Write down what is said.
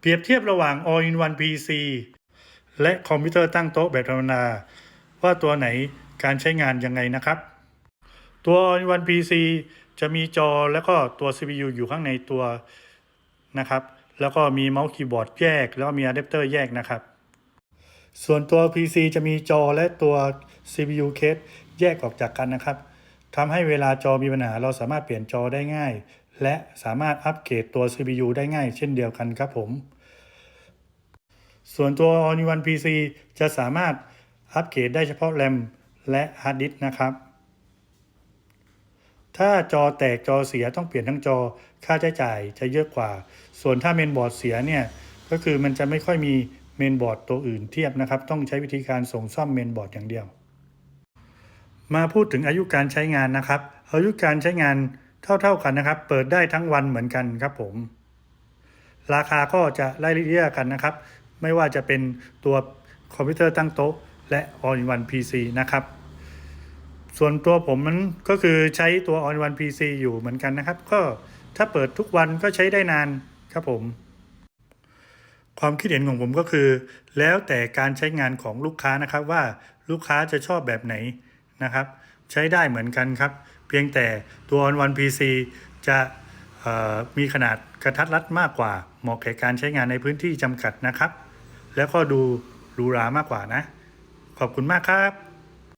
เปรียบเทียบระหว่าง All-in-one PC และคอมพิวเตอร์ตั้งโต๊ะแบบธรรมดาว่าตัวไหนการใช้งานยังไงนะครับ ตัว All-in-one PC จะมีจอแล้วก็ตัว CPU อยู่ข้างในตัวนะครับแล้วก็มีเมาส์คีย์บอร์ดแยก แล้วก็มีอะแดปเตอร์แยกนะครับ ส่วนตัว PC จะมีจอและตัว CPU case แยกออกจากกันนะครับทำให้เวลาจอมีปัญหาเราสามารถเปลี่ยนจอได้ง่าย และสามารถอัปเกรดตัว CPU ได้ง่ายเช่นเดียวกันครับผม ส่วนตัว All-in-one PC จะสามารถอัปเกรดได้เฉพาะ RAM และฮาร์ดดิสก์นะครับ ถ้าจอแตกจอเสียต้องเปลี่ยนทั้งจอค่าใช้จ่ายจะเยอะกว่า ส่วนถ้าเมนบอร์ดเสียเนี่ย ก็คือมันจะไม่ค่อยมีเมนบอร์ดตัวอื่นเทียบนะครับ ต้องใช้วิธีการส่งซ่อมเมนบอร์ดอย่างเดียว มาพูดถึงอายุการใช้งานนะครับ อายุการใช้งาน เท่า ๆกันนะครับ เปิดได้ทั้งวันเหมือนกันครับผม ราคาก็จะไล่เลี่ยกันนะครับ ไม่ว่าจะเป็นตัวคอมพิวเตอร์ตั้งโต๊ะ และ All-in-one PC นะครับ ส่วนตัวผมมันก็คือใช้ตัว All-in-one PC อยู่เหมือนกันนะครับ ก็ถ้าเปิดทุกวันก็ใช้ได้นานครับผม ความคิดเห็นของผมก็คือ แล้วแต่การใช้งานของลูกค้านะครับว่าลูกค้าจะชอบแบบไหนนะครับ ใช้ได้เหมือนกันครับ เพียงแต่ตัว All-in-one PC จะมีขนาดกระทัดรัดมากกว่า เหมาะแก่การใช้งานในพื้นที่จำกัดนะครับ แล้วก็ดูหรูหรามากกว่านะ ขอบคุณมากครับ